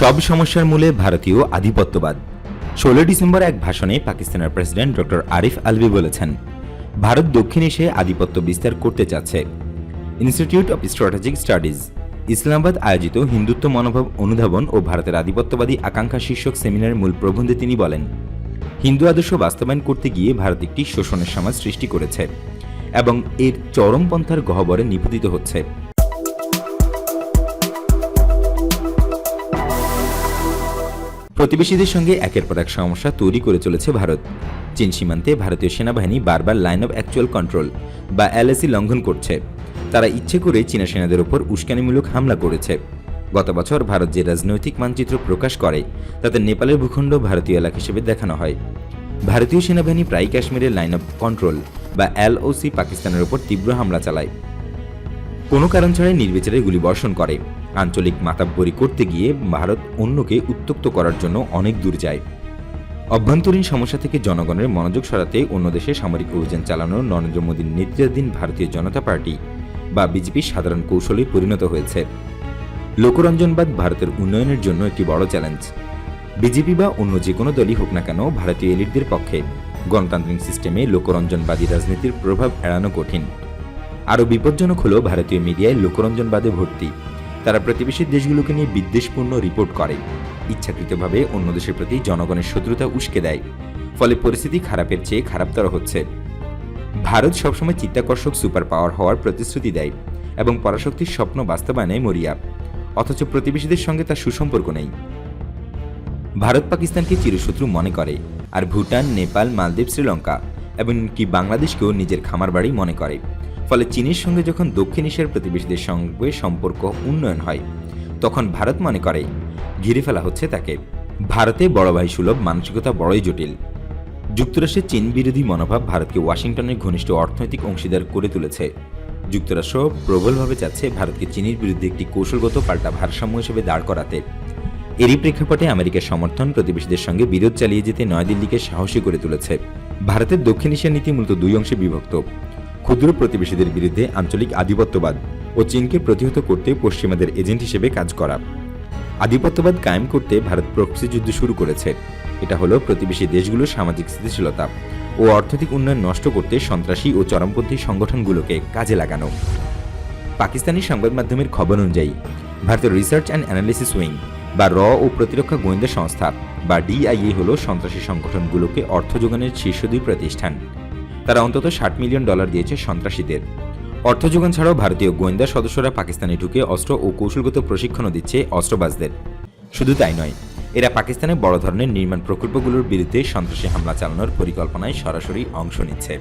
সব সমস্যার মূলে ভারতীয় আধিপত্যবাদ। ষোলো ডিসেম্বর এক ভাষণে পাকিস্তানের প্রেসিডেন্ট ডক্টর আরিফ আলভি বলেছেন, ভারত দক্ষিণ এশিয়ায় আধিপত্য বিস্তার করতে চাচ্ছে। Institute of strategic studies Islamabad আয়োজিত হিন্দুত্ব মনোভাব অনুধাবন ও ভারতের আধিপত্যবাদী আকাঙ্ক্ষা শীর্ষক সেমিনারের মূল প্রবন্ধে তিনি বলেন, হিন্দু আদর্শ বাস্তবায়ন করতে গিয়ে ভারত একটি শোষণের সমাজ সৃষ্টি করেছে এবং এর চরমপন্থার গহ্বরে নিপতিত হচ্ছে। প্রতিবেশীদের সঙ্গে একের পর এক সমস্যা তৈরি করে চলেছে ভারত। চীন সীমান্তে ভারতীয় সেনাবাহিনী বারবার লাইন অফ অ্যাকচুয়াল কন্ট্রোল বা এলএসি লঙ্ঘন করছে। তারা ইচ্ছে করে চীনা সেনাদের ওপর উস্কানিমূলক হামলা করেছে। গত বছর ভারত যে রাজনৈতিক মানচিত্র প্রকাশ করে, তাতে নেপালের ভূখণ্ড ভারতীয় এলাকা হিসেবে দেখানো হয়। ভারতীয় সেনাবাহিনী প্রায় কাশ্মীরের লাইন অফ কন্ট্রোল বা এলওসি পাকিস্তানের ওপর তীব্র হামলা চালায়। কোনো কারণ ছাড়াই নির্বিচারে গুলি বর্ষণ করে। আঞ্চলিক মাতাব্বরি করতে গিয়ে ভারত অন্যকে উত্তক্ত করার জন্য অনেক দূর যায়। অভ্যন্তরীণ সমস্যা থেকে জনগণের মনোযোগ সরাতে অন্য দেশে সামরিক অভিযান চালানোর নরেন্দ্র মোদীর নেতৃত্বাধীন ভারতীয় জনতা পার্টি বা বিজেপির সাধারণ কৌশলে পরিণত হয়েছে। লোকরঞ্জনবাদ ভারতের উন্নয়নের জন্য একটি বড় চ্যালেঞ্জ। বিজেপি বা অন্য যে কোনো দলই হোক না কেন ভারতীয় এলিটদের পক্ষে গণতান্ত্রিক সিস্টেমে লোকরঞ্জনবাদী রাজনীতির প্রভাব এড়ানো কঠিন। আরও বিপজ্জনক হল ভারতীয় মিডিয়ায় লোকরঞ্জনবাদে ভর্তি। তারা প্রতিবেশী দেশগুলোকে নিয়ে বিদ্বেষপূর্ণ রিপোর্ট করে। ইচ্ছাকৃতভাবে অন্য দেশের প্রতি জনগণের শত্রুতা উস্কে দেয়। ফলে পরিস্থিতি খারাপের চেয়ে খারাপতর হচ্ছে। ভারত সবসময় চিত্তাকর্ষক সুপার পাওয়ার হওয়ার প্রতিশ্রুতি দেয় এবং পরাশক্তির স্বপ্ন বাস্তবায়নে মরিয়া। অথচ প্রতিবেশীদের সঙ্গে তার সুসম্পর্ক নেই। ভারত পাকিস্তানকে চিরশত্রু মনে করে আর ভুটান, নেপাল, মালদ্বীপ, শ্রীলঙ্কা এবং কি বাংলাদেশকেও নিজের খামার বাড়ি মনে করে। ফলে চীনের সঙ্গে যখন দক্ষিণ এশিয়ার প্রতিবেশীদের সঙ্গে সম্পর্ক উন্নয়ন হয়, তখন ভারত মনে করে, ঘিরে ফেলা হচ্ছে তাকে। ভারতে বড় ভাই সুলভ, মানসিকতা বড়ই জটিল। যুক্তরাষ্ট্রের চীন বিরোধী মনোভাব ভারতকে ওয়াশিংটনের ঘনিষ্ঠ অর্থনৈতিক অংশীদার করে তুলেছে। যুক্তরাষ্ট্র প্রবলভাবে চাচ্ছে ভারতকে চীনের বিরুদ্ধে একটি কৌশলগত পাল্টা ভারসাম্য হিসেবে দাঁড় করাতে। এরই প্রেক্ষাপটে আমেরিকার সমর্থন প্রতিবেশীদের সঙ্গে বিরোধ চালিয়ে যেতে নয়াদিল্লিকে সাহসী করে তুলেছে। ভারতের দক্ষিণ এশিয়ার নীতি মূলত দুই অংশে বিভক্ত। ক্ষুদ্র প্রতিবেশীদের বিরুদ্ধে আঞ্চলিক আধিপত্যবাদ ও চীনকে প্রতিহত করতে পশ্চিমাদের এজেন্ট হিসেবে কাজ করা। আধিপত্যবাদ কায়েম করতে ভারত প্রক্সি যুদ্ধ শুরু করেছে। এটা হলো প্রতিবেশী দেশগুলোর সামাজিক স্থিতিশীলতা ও অর্থনৈতিক উন্নয়ন নষ্ট করতে সন্ত্রাসী ও চরমপন্থী সংগঠনগুলোকে কাজে লাগানো। পাকিস্তানি সংবাদ মাধ্যমের খবর অনুযায়ী, ভারতের রিসার্চ অ্যান্ড অ্যানালিসিস উইং বা র ও প্রতিরক্ষা গোয়েন্দা সংস্থা বা ডিআইএ হল সন্ত্রাসী সংগঠনগুলোকে অর্থ যোগানের শীর্ষ দুই প্রতিষ্ঠান। তারা অন্তত ষাট মিলিয়ন ডলার দিয়েছে সন্ত্রাসীদের। অর্থ যোগান ছাড়াও ভারতীয় গোয়েন্দা সদস্যরা পাকিস্তানে ঢুকে অস্ত্র ও কৌশলগত প্রশিক্ষণও দিচ্ছে অস্ত্রবাজদের। শুধু তাই নয়, এরা পাকিস্তানে বড় ধরনের নির্মাণ প্রকল্পগুলোর বিরুদ্ধে সন্ত্রাসী হামলা চালানোর পরিকল্পনায় সরাসরি অংশ নিচ্ছে।